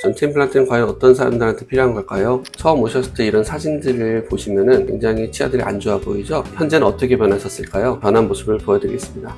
전체 임플란트는 과연 어떤 사람들한테 필요한 걸까요? 처음 오셨을 때 이런 사진들을 보시면은 굉장히 치아들이 안 좋아 보이죠? 현재는 어떻게 변하셨을까요? 변한 모습을 보여드리겠습니다.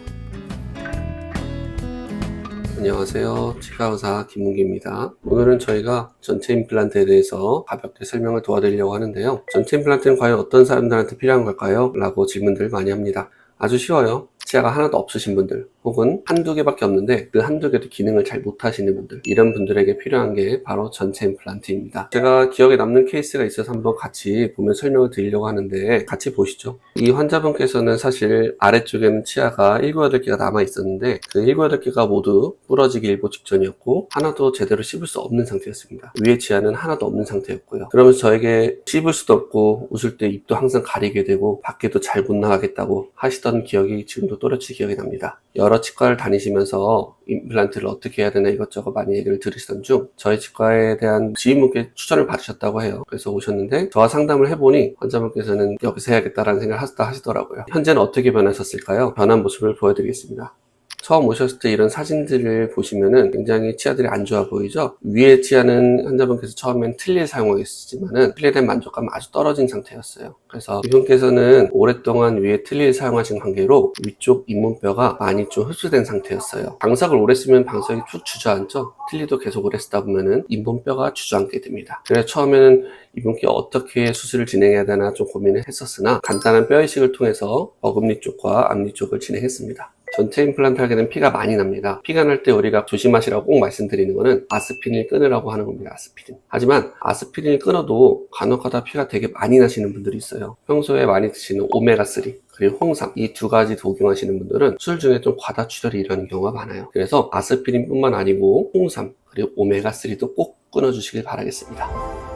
안녕하세요. 치과의사 김문기입니다. 오늘은 저희가 전체 임플란트에 대해서 가볍게 설명을 도와드리려고 하는데요. 전체 임플란트는 과연 어떤 사람들한테 필요한 걸까요? 라고 질문들 많이 합니다. 아주 쉬워요. 치아가 하나도 없으신 분들 혹은 한두 개밖에 없는데 그 한두 개도 기능을 잘 못하시는 분들 이런 분들에게 필요한 게 바로 전체 임플란트입니다. 제가 기억에 남는 케이스가 있어서 한번 같이 보면 설명을 드리려고 하는데 같이 보시죠. 이 환자분께서는 사실 아래쪽에는 치아가 7, 8개가 남아 있었는데 그 7, 8개가 모두 부러지기 일보 직전이었고 하나도 제대로 씹을 수 없는 상태였습니다. 위에 치아는 하나도 없는 상태였고요. 그러면서 저에게 씹을 수도 없고 웃을 때 입도 항상 가리게 되고 밖에도 잘 못 나가겠다고 하시던 기억이 지금도 또렷이 기억이 납니다. 여러 치과를 다니시면서 임플란트를 어떻게 해야 되나 이것저것 많이 얘기를 들으시던 중 저희 치과에 대한 지인분께 추천을 받으셨다고 해요. 그래서 오셨는데 저와 상담을 해보니 환자분께서는 여기서 해야겠다라는 생각을 하시더라고요. 현재는 어떻게 변하셨을까요? 변한 모습을 보여드리겠습니다. 처음 오셨을 때 이런 사진들을 보시면은 굉장히 치아들이 안 좋아 보이죠? 위에 치아는 환자분께서 처음엔 틀니를 사용하셨지만은 틀니에 대한 만족감은 아주 떨어진 상태였어요. 그래서 이분께서는 오랫동안 위에 틀니를 사용하신 관계로 위쪽 잇몸뼈가 많이 좀 흡수된 상태였어요. 방석을 오래 쓰면 방석이 쭉 주저앉죠? 틀니도 계속 오래 쓰다 보면은 잇몸뼈가 주저앉게 됩니다. 그래서 처음에는 이분께 어떻게 수술을 진행해야 되나 좀 고민을 했었으나 간단한 뼈 이식을 통해서 어금니 쪽과 앞니 쪽을 진행했습니다. 전체 임플란트 하게 되면 피가 많이 납니다. 피가 날 때 우리가 조심하시라고 꼭 말씀드리는 거는 아스피린을 끊으라고 하는 겁니다. 아스피린. 하지만 아스피린을 끊어도 간혹가다 피가 되게 많이 나시는 분들이 있어요. 평소에 많이 드시는 오메가3 그리고 홍삼 이 두 가지 복용하시는 분들은 술 중에 좀 과다 출혈이 일어나는 경우가 많아요. 그래서 아스피린뿐만 아니고 홍삼 그리고 오메가3도 꼭 끊어주시길 바라겠습니다.